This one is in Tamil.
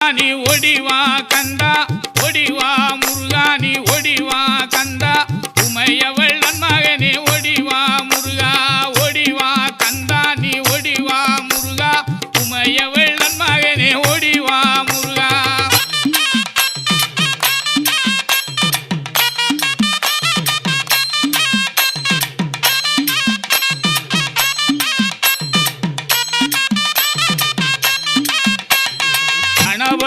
நீ ஒடிவா கந்தா ஒடிவா முருகா நீ ஒடிவா கந்தா. உமையவள் நன்மகனே ஒடிவா முருகா ஒடிவா கந்தா நீ ஒடிவா முருகா. உமையவள்